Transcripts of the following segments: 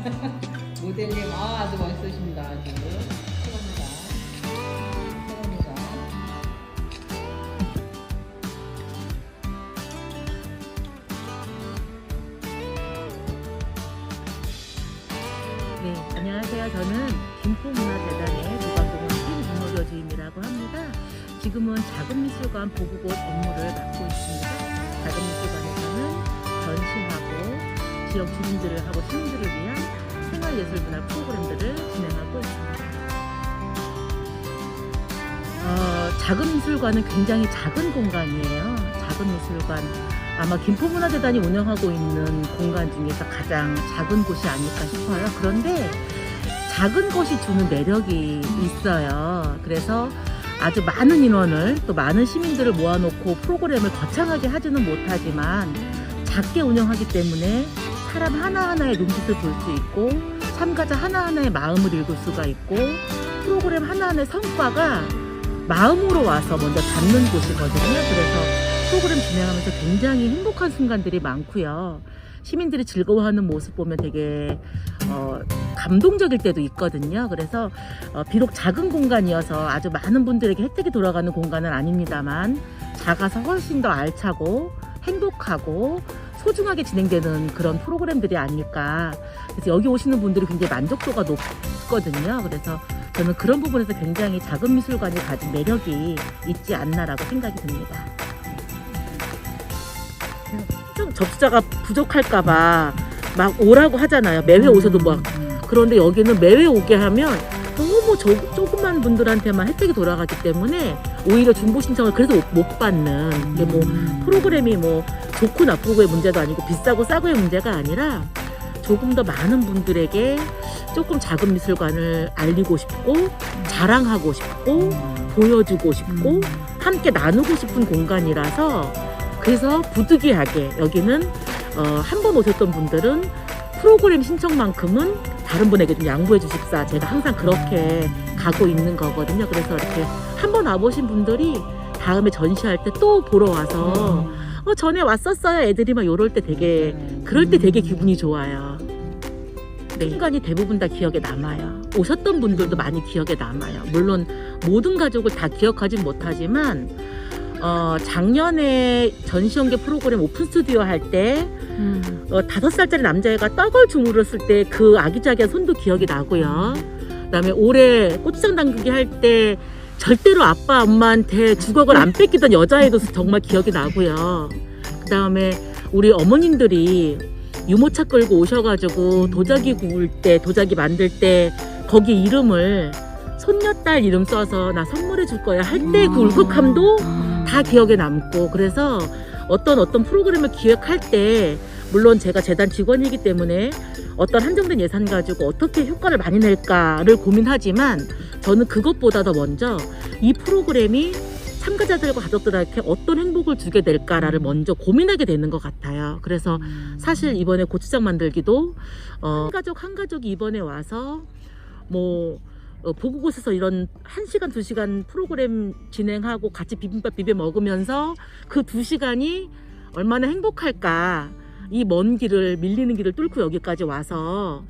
모델님 아, 아주 멋있으십니다. 아주 최고입니다. 최고입니다. 네, 안녕하세요. 저는 김포문화재단의 무관공원 김문호려 주임이라고 합니다. 지금은 작은미술관 보국옷 업무를 맡고 있습니다. 작은미술관에서는 전시하고 지역 주민들을 하고 시민들을 위한 생활예술문화 프로그램들을 진행하고 있습니다. 어, 작은 미술관은 굉장히 작은 공간이에요. 작은 미술관 아마 김포문화재단이 운영하고 있는 공간 중에서 가장 작은 곳이 아닐까 싶어요. 그런데 작은 곳이 주는 매력이 있어요. 그래서 아주 많은 인원을 또 많은 시민들을 모아놓고 프로그램을 거창하게 하지는 못하지만 작게 운영하기 때문에 사람 하나하나의 눈빛을 볼 수 있고 참가자 하나하나의 마음을 읽을 수가 있고 프로그램 하나하나의 성과가 마음으로 와서 먼저 닿는 곳이거든요. 그래서 프로그램 진행하면서 굉장히 행복한 순간들이 많고요. 시민들이 즐거워하는 모습 보면 되게 어, 감동적일 때도 있거든요. 그래서 어, 비록 작은 공간이어서 아주 많은 분들에게 혜택이 돌아가는 공간은 아닙니다만 작아서 훨씬 더 알차고 행복하고 소중하게 진행되는 그런 프로그램들이 아닐까. 그래서 여기 오시는 분들이 굉장히 만족도가 높거든요. 그래서 저는 그런 부분에서 굉장히 작은 미술관이 가진 매력이 있지 않나라고 생각이 듭니다. 좀 접수자가 부족할까봐 막 오라고 하잖아요. 매회 오셔도 막. 그런데 여기는 매회 오게 하면 너무 조, 조그만 분들한테만 혜택이 돌아가기 때문에 오히려 중보 신청을 그래서 못, 못 받는 이게 뭐 프로그램이 뭐 좋고 나쁘고의 문제도 아니고 비싸고 싸고의 문제가 아니라 조금 더 많은 분들에게 조금 작은 미술관을 알리고 싶고 자랑하고 싶고 보여주고 싶고 함께 나누고 싶은 공간이라서 그래서 부득이하게 여기는 어, 한 번 오셨던 분들은 프로그램 신청만큼은 다른 분에게 좀 양보해 주십사. 제가 항상 그렇게 가고 있는 거거든요. 그래서 이렇게 한 번 와보신 분들이 다음에 전시할 때 또 보러 와서 어 전에 왔었어요. 애들이 막 요럴 때 되게 그럴 때 되게 기분이 좋아요. 네. 순간이 대부분 다 기억에 남아요. 오셨던 분들도 많이 기억에 남아요. 물론 모든 가족을 다 기억하진 못하지만 어, 작년에 전시연계 프로그램 오픈 스튜디오 할때 어, 다섯 살짜리 남자애가 떡을 주물었을 때 그 아기자기한 손도 기억이 나고요. 그다음에 올해 고추장 담그기 할 때 절대로 아빠 엄마한테 주걱을 안 뺏기던 여자애도 정말 기억이 나고요. 그다음에 우리 어머님들이 유모차 끌고 오셔가지고 도자기 구울 때 도자기 만들 때 거기 이름을 손녀딸 이름 써서 나 선물해 줄 거야 할 때 그 울컥함도 다 기억에 남고 그래서 어떤 어떤 프로그램을 기획할 때 물론 제가 재단 직원이기 때문에 어떤 한정된 예산 가지고 어떻게 효과를 많이 낼까를 고민하지만 저는 그것보다 더 먼저 이 프로그램이 참가자들과 가족들한테 어떤 행복을 주게 될까를 먼저 고민하게 되는 것 같아요. 그래서 사실 이번에 고추장 만들기도 어, 한 가족 한 가족이 이번에 와서 뭐 어, 보국곳에서 이런 한시간두시간 프로그램 진행하고 같이 비빔밥 비벼 먹으면서 그 두시간이 얼마나 행복할까. 이 먼 길을, 밀리는 길을 뚫고 여기까지 와서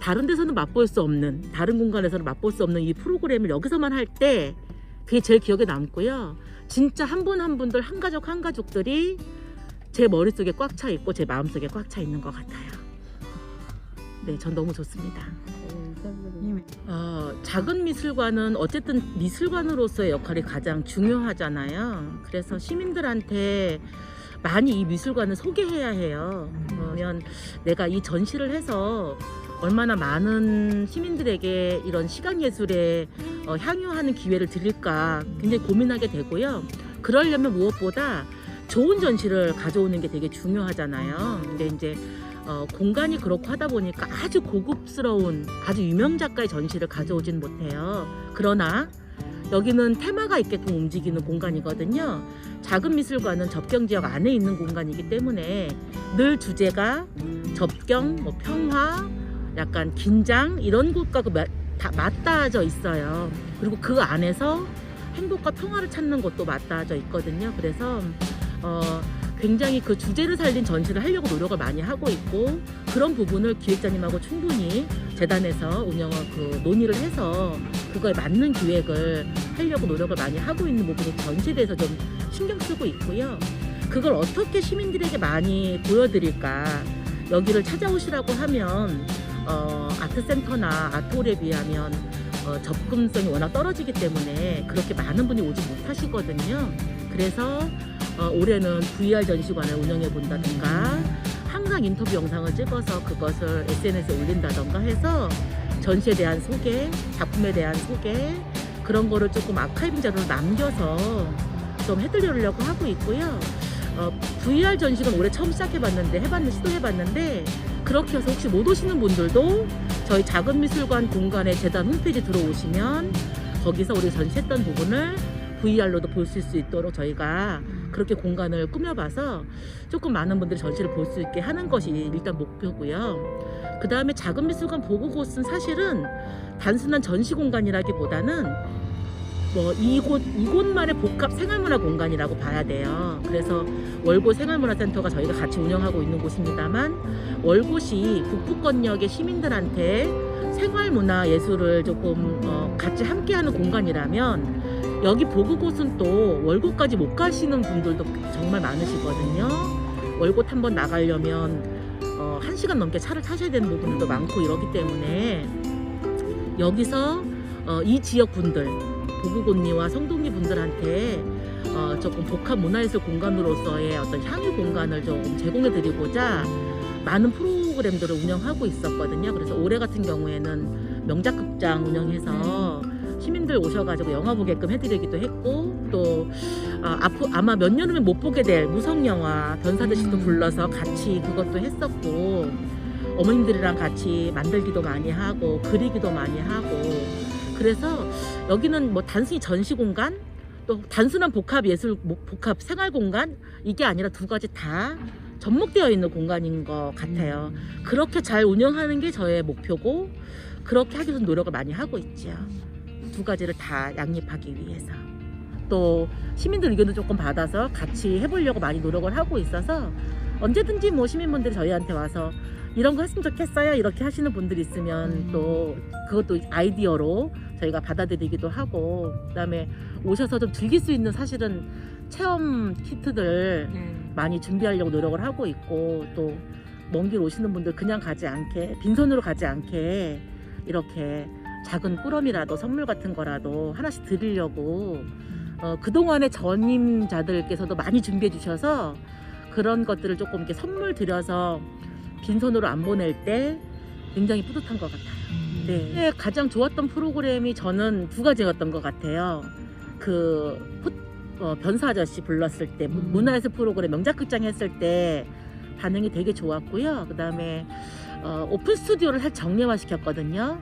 다른 데서는 맛볼 수 없는, 다른 공간에서는 맛볼 수 없는 이 프로그램을 여기서만 할 때 그게 제일 기억에 남고요. 진짜 한 분한 분들, 한 가족 한 가족들이 제 머릿속에 꽉 차 있고 제 마음속에 꽉 차 있는 것 같아요. 네, 전 너무 좋습니다. 어, 작은 미술관은 어쨌든 미술관으로서의 역할이 가장 중요하잖아요. 그래서 시민들한테 많이 이 미술관을 소개해야 해요. 그러면 내가 이 전시를 해서 얼마나 많은 시민들에게 이런 시각 예술에 어, 향유하는 기회를 드릴까 굉장히 고민하게 되고요. 그러려면 무엇보다 좋은 전시를 가져오는 게 되게 중요하잖아요. 근데 이제 어, 공간이 그렇고 하다 보니까 아주 고급스러운 아주 유명 작가의 전시를 가져오진 못해요. 그러나 여기는 테마가 있게끔 움직이는 공간이거든요. 작은 미술관은 접경 지역 안에 있는 공간이기 때문에 늘 주제가 접경, 뭐 평화, 약간 긴장 이런 것과 그 마- 다 맞닿아져 있어요. 그리고 그 안에서 행복과 평화를 찾는 것도 맞닿아져 있거든요. 그래서 어, 굉장히 그 주제를 살린 전시를 하려고 노력을 많이 하고 있고 그런 부분을 기획자님하고 충분히 재단에서 운영을 그 논의를 해서 그거에 맞는 기획을 하려고 노력을 많이 하고 있는 부분이 전시에 대해서 좀 신경 쓰고 있고요. 그걸 어떻게 시민들에게 많이 보여드릴까 여기를 찾아오시라고 하면 어, 아트센터나 아트홀에 비하면 어, 접근성이 워낙 떨어지기 때문에 그렇게 많은 분이 오지 못하시거든요. 그래서 어, 올해는 VR 전시관을 운영해 본다든가 항상 인터뷰 영상을 찍어서 그것을 SNS에 올린다던가 해서 전시에 대한 소개, 작품에 대한 소개 그런 거를 조금 아카이빙 자료로 남겨서 좀 해드리려고 하고 있고요. 어, VR 전시관 올해 처음 시작해봤는데 해봤는데 시도해봤는데 그렇게 해서 혹시 못 오시는 분들도 저희 작은 미술관 공간의 재단 홈페이지 들어오시면 거기서 우리 전시했던 부분을 VR로도 볼수 있도록 저희가 그렇게 공간을 꾸며봐서 조금 많은 분들이 전시를 볼 수 있게 하는 것이 일단 목표고요. 그 다음에 작은 미술관 보고 곳은 사실은 단순한 전시 공간이라기보다는 뭐 이곳 이곳만의 복합 생활문화 공간이라고 봐야 돼요. 그래서 월곶 생활문화센터가 저희가 같이 운영하고 있는 곳입니다만 월곶이 북부권역의 시민들한테 생활문화 예술을 조금 어, 같이 함께하는 공간이라면 여기 보고 곳은 또 월곶까지 못 가시는 분들도 정말 많으시거든요. 월곶 한번 나가려면 어, 한 시간 넘게 차를 타셔야 되는 부분들도 많고 이러기 때문에 여기서 어, 이 지역 분들 보구곤니와 성동리 분들한테 어, 조금 복합 문화예술 공간으로서의 어떤 향유 공간을 좀 제공해 드리고자 많은 프로그램들을 운영하고 있었거든요. 그래서 올해 같은 경우에는 명작극장 운영해서 시민들 오셔가지고 영화 보게끔 해드리기도 했고 또 아, 앞으로 아마 몇 년 후면 못 보게 될 무성 영화 변사드 씨도 음. 불러서 같이 그것도 했었고 어머님들이랑 같이 만들기도 많이 하고 그리기도 많이 하고 그래서 여기는 뭐 단순히 전시 공간 또 단순한 복합 예술 뭐 복합 생활 공간 이게 아니라 두 가지 다 접목되어 있는 공간인 것 같아요. 그렇게 잘 운영하는 게 저의 목표고 그렇게 하기 위해서 노력을 많이 하고 있죠. 두 가지를 다 양립하기 위해서 또 시민들 의견도 조금 받아서 같이 해보려고 많이 노력을 하고 있어서 언제든지 뭐 시민분들이 저희한테 와서 이런 거 했으면 좋겠어요 이렇게 하시는 분들 있으면 음. 또 그것도 아이디어로 저희가 받아들이기도 하고 그다음에 오셔서 좀 즐길 수 있는 사실은 체험 키트들 네. 많이 준비하려고 노력을 하고 있고 또 먼 길 오시는 분들 그냥 가지 않게 빈손으로 가지 않게 이렇게 작은 꾸러미라도 선물 같은 거라도 하나씩 드리려고 어, 그동안의 전임자들께서도 많이 준비해 주셔서 그런 것들을 조금 이렇게 선물 드려서 빈손으로 안 보낼 때 굉장히 뿌듯한 것 같아요. 네. 가장 좋았던 프로그램이 저는 두 가지였던 것 같아요. 그 포- 어, 변사 아저씨 불렀을 때 문- 음. 문화예술 프로그램 명작극장 했을 때 반응이 되게 좋았고요. 그 다음에 어, 오픈 스튜디오를 살 정례화 시켰거든요.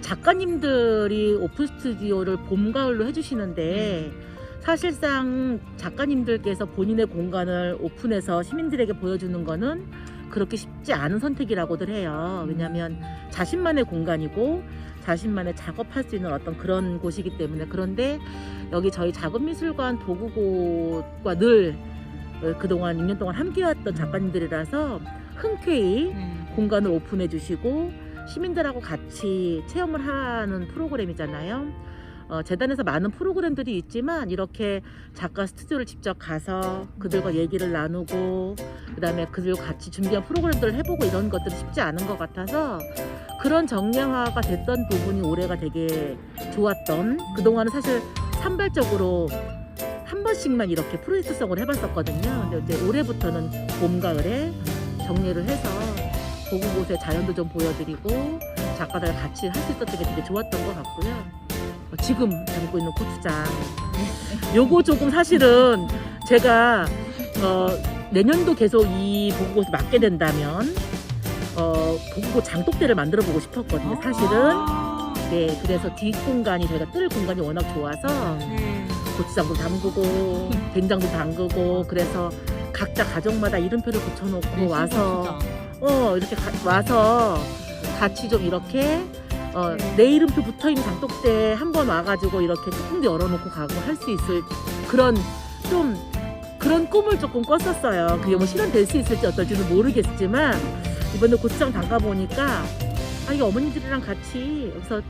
작가님들이 오픈 스튜디오를 봄 가을로 해주시는데 사실상 작가님들께서 본인의 공간을 오픈해서 시민들에게 보여주는 거는 그렇게 쉽지 않은 선택이라고들 해요. 왜냐하면 자신만의 공간이고 자신만의 작업할 수 있는 어떤 그런 곳이기 때문에 그런데 여기 저희 작업미술관 도구곳과 늘 어, 그동안 6년 동안 함께했던 작가님들이라서 흔쾌히 네. 공간을 오픈해 주시고 시민들하고 같이 체험을 하는 프로그램이잖아요. 어, 재단에서 많은 프로그램들이 있지만 이렇게 작가 스튜디오를 직접 가서 그들과 얘기를 나누고 그 다음에 그들과 같이 준비한 프로그램들을 해보고 이런 것들이 쉽지 않은 것 같아서 그런 정량화가 됐던 부분이 올해가 되게 좋았던 그동안은 사실 산발적으로 한 번씩만 이렇게 프로젝트성을 해봤었거든요. 근데 이제 올해부터는 봄 가을에 정리를 해서 보고 곳의 자연도 좀 보여드리고 작가들 같이 할 수 있었던 게 되게 좋았던 것 같고요. 어, 지금 담고 있는 고추장. 요거 조금 사실은 제가 어, 내년도 계속 이 보고곳을 맡게 된다면 어, 보고곳 장독대를 만들어 보고 싶었거든요. 사실은 아. 네 그래서 뒷공간이 저희가 뜰 공간이 워낙 좋아서 네. 고추장도 담그고 된장도 담그고 그래서 각자 가정마다 이름표를 붙여놓고 네, 와서 진짜. 어 이렇게 가- 와서 같이 좀 이렇게 어, 네. 내 이름표 붙어 있는 장독대 한 번 와가지고 이렇게 뚜껑도 열어놓고 가고 할 수 있을 그런 좀 그런 꿈을 조금 꿨었어요. 그게 뭐 실현될 수 있을지 어떨지는 모르겠지만 이번에 고추장 담가 보니까 아 이게 어머니들이랑 같이 여기서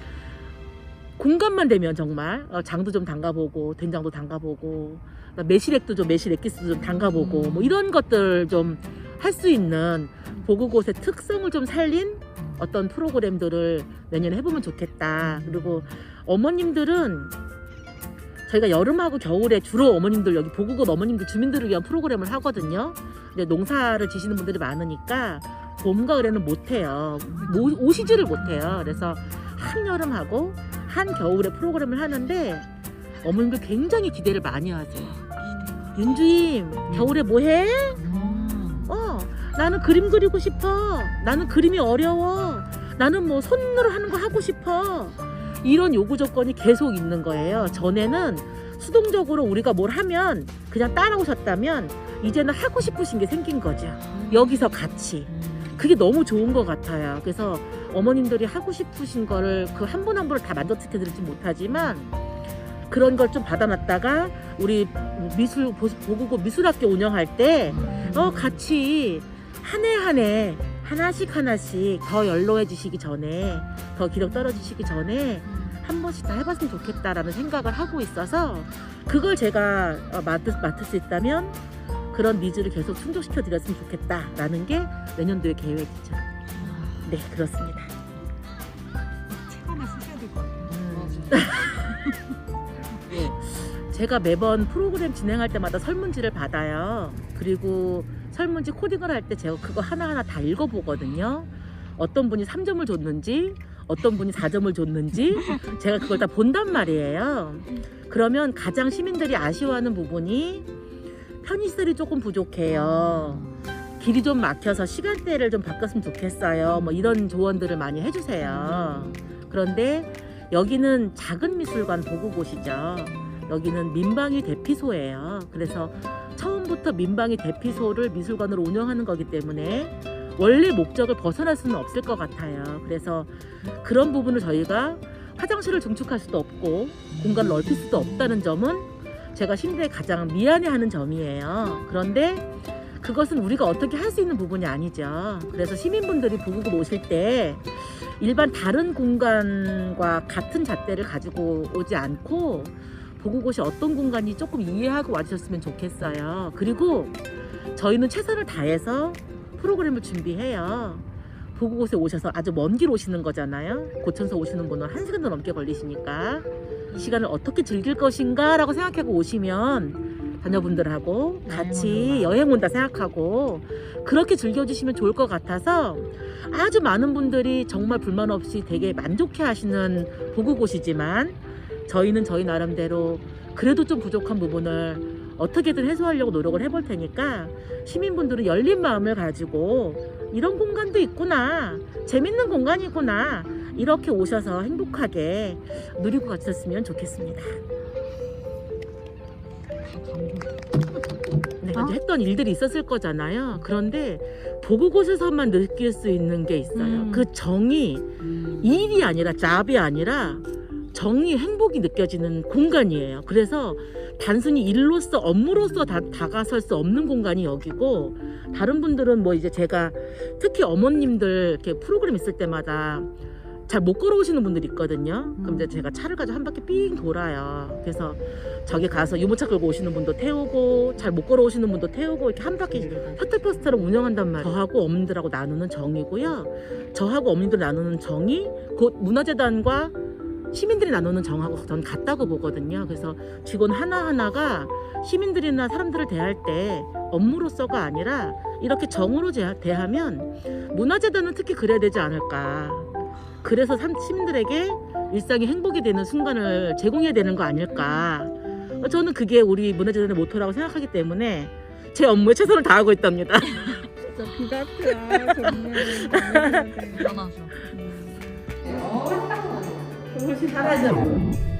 공간만 되면 정말 어, 장도 좀 담가보고 된장도 담가보고 그다음 매실액도 좀 매실 액기스도 좀 담가보고 뭐 이런 것들 좀 할 수 있는 보그곳의 특성을 좀 살린 어떤 프로그램들을 내년에 해보면 좋겠다. 그리고 어머님들은 저희가 여름하고 겨울에 주로 어머님들 여기 보그곳 어머님들 주민들을 위한 프로그램을 하거든요. 근데 농사를 지시는 분들이 많으니까 봄과 가을에는 못해요. 모- 오시지를 못해요. 그래서 한 여름하고 한 겨울에 프로그램을 하는데 어머님들 굉장히 기대를 많이 하세요. 윤주임 겨울에 뭐해? 어 나는 그림 그리고 싶어. 나는 그림이 어려워. 나는 뭐 손으로 하는 거 하고 싶어. 이런 요구 조건이 계속 있는 거예요. 전에는 수동적으로 우리가 뭘 하면 그냥 따라오셨다면 이제는 하고 싶으신 게 생긴 거죠. 여기서 같이. 그게 너무 좋은 것 같아요. 그래서 어머님들이 하고 싶으신 거를 그 한 분 한 분을 다 만족시켜 드리지 못하지만 그런 걸 좀 받아놨다가 우리 미술 보- 보고고 미술학교 운영할 때 어, 같이 한 해 한 해 하나씩 하나씩 더 연로해지시기 전에 더 기력 떨어지시기 전에 한 번씩 다 해봤으면 좋겠다라는 생각을 하고 있어서 그걸 제가 어, 맡을, 맡을 수 있다면 그런 니즈를 계속 충족시켜 드렸으면 좋겠다라는 게 내년도의 계획이죠. 네 그렇습니다. 책 하나 쓰셔야 될 것 같아요. 예. 제가 매번 프로그램 진행할 때마다 설문지를 받아요. 그리고 설문지 코딩을 할 때 제가 그거 하나하나 다 읽어보거든요. 어떤 분이 3점을 줬는지, 어떤 분이 4점을 줬는지, 제가 그걸 다 본단 말이에요. 그러면 가장 시민들이 아쉬워하는 부분이 편의시설이 조금 부족해요. 길이 좀 막혀서 시간대를 좀 바꿨으면 좋겠어요. 뭐 이런 조언들을 많이 해주세요. 그런데 여기는 작은 미술관 보고 곳이죠. 여기는 민방위 대피소예요. 그래서 처음부터 민방위 대피소를 미술관으로 운영하는 거기 때문에 원래 목적을 벗어날 수는 없을 것 같아요. 그래서 그런 부분을 저희가 화장실을 증축할 수도 없고 공간을 넓힐 수도 없다는 점은 제가 심리에 가장 미안해하는 점이에요. 그런데 그것은 우리가 어떻게 할 수 있는 부분이 아니죠. 그래서 시민분들이 보국을 오실 때 일반 다른 공간과 같은 잣대를 가지고 오지 않고 보국곳이 어떤 공간이 조금 이해하고 와주셨으면 좋겠어요. 그리고 저희는 최선을 다해서 프로그램을 준비해요. 보국곳에 오셔서 아주 먼 길 오시는 거잖아요. 고천서 오시는 분은 한 시간도 넘게 걸리시니까 이 시간을 어떻게 즐길 것인가 라고 생각하고 오시면 자녀분들하고 같이 여행 온다 생각하고 그렇게 즐겨주시면 좋을 것 같아서 아주 많은 분들이 정말 불만 없이 되게 만족해 하시는 보국곳이지만 저희는 저희 나름대로 그래도 좀 부족한 부분을 어떻게든 해소하려고 노력을 해볼 테니까 시민분들은 열린 마음을 가지고 이런 공간도 있구나 재밌는 공간이구나 이렇게 오셔서 행복하게 누리고 가셨으면 좋겠습니다. 내가 이제 했던 일들이 있었을 거잖아요. 그런데 보고 곳에서만 느낄 수 있는 게 있어요. 음. 그 정이 일이 아니라 잡이 아니라 정이 행복이 느껴지는 공간이에요. 그래서 단순히 일로서 업무로서 다, 다가설 수 없는 공간이 여기고 다른 분들은 뭐 이제 제가 특히 어머님들 이렇게 프로그램 있을 때마다 잘 못 걸어오시는 분들이 있거든요. 그럼 이제 제가 차를 가지고 한 바퀴 삥 돌아요. 그래서 저기 가서 유모차 끌고 오시는 분도 태우고 잘 못 걸어오시는 분도 태우고 이렇게 한 바퀴 셔틀버스처럼 운영한단 말이에요. 저하고 어머님들하고 나누는 정이고요. 저하고 어머님들 나누는 정이 곧 문화재단과 시민들이 나누는 정하고 전 같다고 보거든요. 그래서 직원 하나하나가 시민들이나 사람들을 대할 때 업무로서가 아니라 이렇게 정으로 제- 대하면 문화재단은 특히 그래야 되지 않을까. 그래서 삼- 시민들에게 일상이 행복이 되는 순간을 제공해야 되는 거 아닐까. 저는 그게 우리 문화재단의 모토라고 생각하기 때문에 제 업무에 최선을 다하고 있답니다. 진짜 그 같아 정말. 대단하셔. 음. 어, 딱 맞아. 잘하죠.